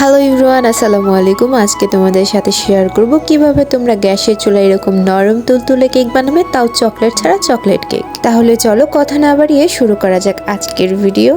Hello everyone আসসালামু আলাইকুম আজকে তোমাদের সাথে শেয়ার করব কীভাবে তোমরা গ্যাসের চুলা এরকম নরম তুলতুলে কেক বানাবে, তাও চকলেট ছাড়া চকলেট কেক তাহলে চলো কথা না বাড়িয়ে শুরু করা যাক আজকের ভিডিও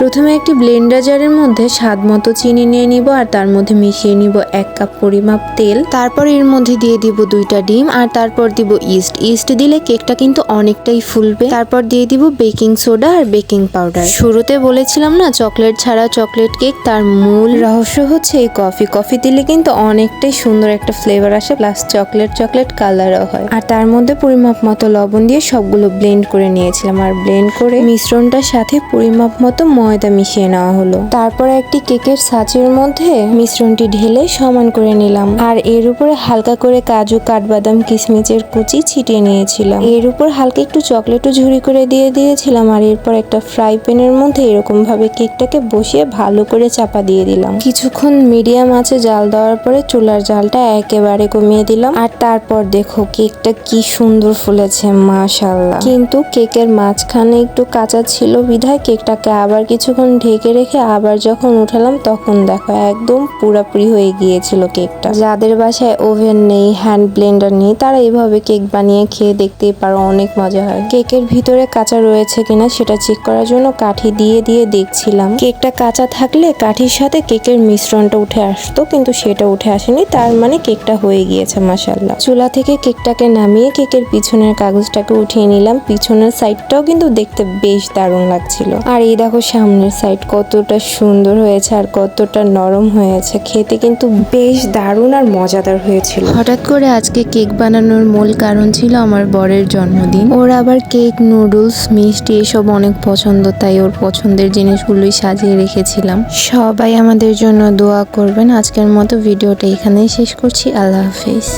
প্রথমে একটি ব্লেন্ডার জারের মধ্যে স্বাদ মতো চিনি নিয়ে নিব আর তার মধ্যে মিশিয়ে নিব এক কাপ পরিমাপ তেল। তারপর এর মধ্যে দিয়ে দিব দুইটা ডিম আর তারপর দিব ইস্ট। ইস্ট দিলে কেকটা কিন্তু অনেকটাই ফুলবে। তারপর দিয়ে দিব বেকিং সোডা আর বেকিং পাউডার। শুরুতে বলেছিলাম না, চকলেট ছাড়া চকলেট কেক তার মূল রহস্য হচ্ছে এই কফি। কফি দিলে কিন্তু অনেকটাই সুন্দর একটা ফ্লেভার আসে, প্লাস চকলেট চকলেট কালারও হয়। আর তার মধ্যে পরিমাপ মতো লবণ দিয়ে সবগুলো ব্লেন্ড করে নিয়েছিলাম। আর ব্লেন্ড করে মিশ্রণটার সাথে পরিমাপ মতো ময়দা মিশিয়ে নেওয়া হলো। তারপর একটি কেকের সাঁচের মধ্যে মিশ্রণটি ঢেলে সমান করে নিলাম। আর এর উপরে হালকা করে কাজু, কাঠবাদাম কিশমিচের কুচি ছিটিয়ে নিয়েছিলাম। এর উপর হালকা একটু চকলেটও ঝুরি করে দিয়ে দিয়েছিলাম আর এরপর একটা ফ্রাই প্যানের মধ্যে এরকম ভাবে কেকটাকে বসিয়ে ভালো করে চাপা দিয়ে দিলাম। কিছুক্ষণ মিডিয়াম আছে জাল দেওয়ার পরে চুলার জালটা একেবারে কমিয়ে দিলাম। আর তারপর দেখো কেকটা কি সুন্দর ফুলেছে মাশাল্লাহ কিন্তু কেকের মাঝখানে একটু কাঁচা ছিল বিধায় কেকটাকে আবার কিছুক্ষণ ঢেকে রেখে আবার যখন উঠালাম, তখন দেখো একদম পুরাপুরি হয়ে গিয়েছিল কেকটা। যাদের বাসায় ওভেন নেই, হ্যান্ড ব্লেন্ডার নেই, তারা এইভাবে কেক বানিয়ে খেয়ে দেখতেই পারো অনেক মজা হয়। কেকের ভিতরে কাঁচা রয়েছে কিনা সেটা চেক করার জন্য কাঠি দিয়ে দিয়ে দেখছিলাম। কেকটা কাঁচা থাকলে কাঠির সাথে কেকের মিশ্রণটা উঠে আসতো, কিন্তু সেটা উঠে আসেনি, তার মানে কেকটা হয়ে গিয়েছে মাসাল্লাহ চুলা থেকে কেকটাকে নামিয়ে কেকের পিছনের কাগজটাকে উঠিয়ে নিলাম। পিছনের সাইডটাও কিন্তু দেখতে বেশ দারুণ লাগছিল। আর এই দেখো সামনের সাইড কতটা সুন্দর হয়েছে আর কতটা নরম হয়েছে। খেতে কিন্তু বেশ দারুণ আর মজাদার হয়েছিল। হঠাৎ করে আজকে কেক বানানোর মূল কারণ ছিল আমার বরের জন্মদিন। ওর আবার কেক, নুডলস, মিষ্টি এসব অনেক পছন্দ, তাই ওর পছন্দের জিনিসগুলোই সাজিয়ে রেখেছিলাম। সবাই আমাদের জন্য দোয়া করবেন। আজকের মতো ভিডিওটা এখানেই শেষ করছি। আল্লাহ হাফিজ।